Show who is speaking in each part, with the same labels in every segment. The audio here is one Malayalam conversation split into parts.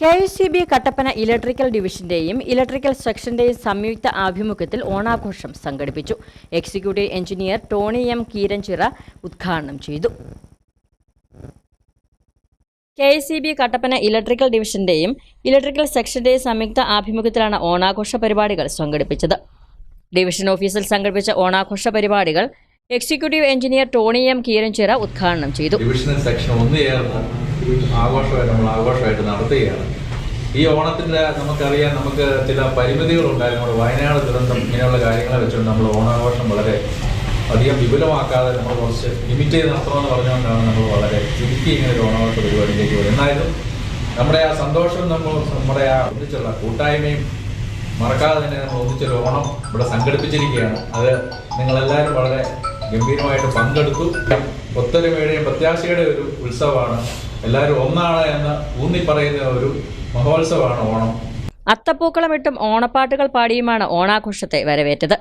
Speaker 1: K S C B Kattappana electrical ഡിവിഷന്റെയും electrical സെക്ഷന്റെയും സംയുക്ത ആഭിമുഖ്യത്തിൽ ഓണാഘോഷം സംഘടിപ്പിച്ചു. Executive engineer Tony M Keeranchira ഉദ്ഘാടനം ചെയ്തു. K S C B Kattappana electrical ഡിവിഷന്റെയും electrical സെക്ഷന്റെയും സംയുക്ത ആഭിമുഖ്യത്തിലാണ് ഓണാഘോഷ പരിപാടികൾ സംഘടിപ്പിച്ചത്. ഡിവിഷൻ ഓഫീസിൽ സംഘടിപ്പിച്ച ഓണാഘോഷ പരിപാടികൾ executive engineer Tony M Keeranchira ഉദ്ഘാടനം ചെയ്തു.
Speaker 2: ഡിവിഷണൽ സെക്ഷൻ ഒന്ന് ചേർന്ന് ആഘോഷമായിട്ട് നമ്മൾ ആഘോഷമായിട്ട് നടത്തുകയാണ്. ഈ ഓണത്തിന്റെ നമുക്കറിയാം നമുക്ക് ചില പരിമിതികളുണ്ടായിരുന്നു വയനാട് ദുരന്തം ഇങ്ങനെയുള്ള കാര്യങ്ങളെ വെച്ചുകൊണ്ട് നമ്മൾ ഓണാഘോഷം വളരെ അധികം വിപുലമാക്കാതെ നമ്മൾ കുറച്ച് ലിമിറ്റ് ചെയ്ത് നടത്തണമെന്ന് പറഞ്ഞുകൊണ്ടാണ് നമ്മൾ വളരെ ചുരുക്കി ഇങ്ങനെ ഒരു ഓണാഘോഷ പരിപാടിയിലേക്ക് വരുന്നത്. എന്നാലും നമ്മുടെ ആ സന്തോഷം നമ്മൾ നമ്മുടെ ആ ഒന്നിച്ചുള്ള കൂട്ടായ്മയും മറക്കാതെ തന്നെ നമ്മൾ ഒന്നിച്ചൊരു ഓണം ഇവിടെ സംഘടിപ്പിച്ചിരിക്കുകയാണ്. അത് നിങ്ങളെല്ലാവരും വളരെ ഗംഭീരമായിട്ട് പങ്കെടുത്തു. ഒത്തൊരുമയുടെയും പ്രത്യാശയുടെ ഒരു ഉത്സവമാണ് എല്ലാവരും ഒന്നാണ് എന്ന് ഊന്നി പറയുന്ന ഒരു മഹോത്സവമാണ് ഓണം.
Speaker 1: അത്തപ്പൂക്കളമിട്ടും ഓണപ്പാട്ടുകൾ പാടിയുമാണ് ഓണാഘോഷത്തെ വരവേറ്റത്.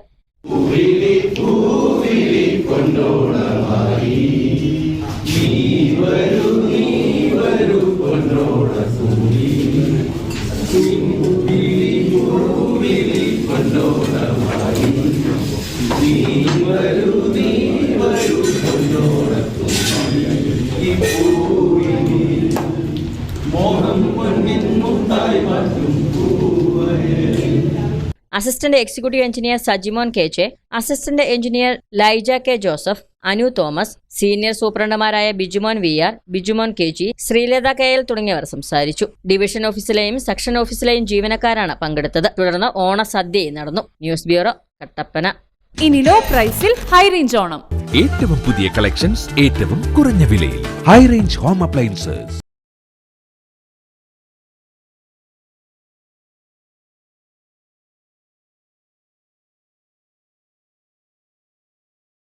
Speaker 1: Assistant executive engineer Sajimon K J assistant engineer Laija K Joseph Anu Thomas senior സൂപ്രണ്ടുമാരായ Bijumon V R Bijumon K G Sreelatha K L തുടങ്ങിയവർ സംസാരിച്ചു. ഡിവിഷൻ ഓഫീസിലെയും സെക്ഷൻ ഓഫീസിലെയും ജീവനക്കാരാണ് പങ്കെടുത്തത്. തുടർന്ന് ഓണ ഓണസദ്യയും നടന്നു. News bureau Kattappana.
Speaker 3: ഇനി ലോ പ്രൈസിൽ ഹൈ റേഞ്ച് ഓണം.
Speaker 4: ഏറ്റവും പുതിയ കളക്ഷൻസ് ഏറ്റവും കുറഞ്ഞ വിലയിൽ. High range home appliances.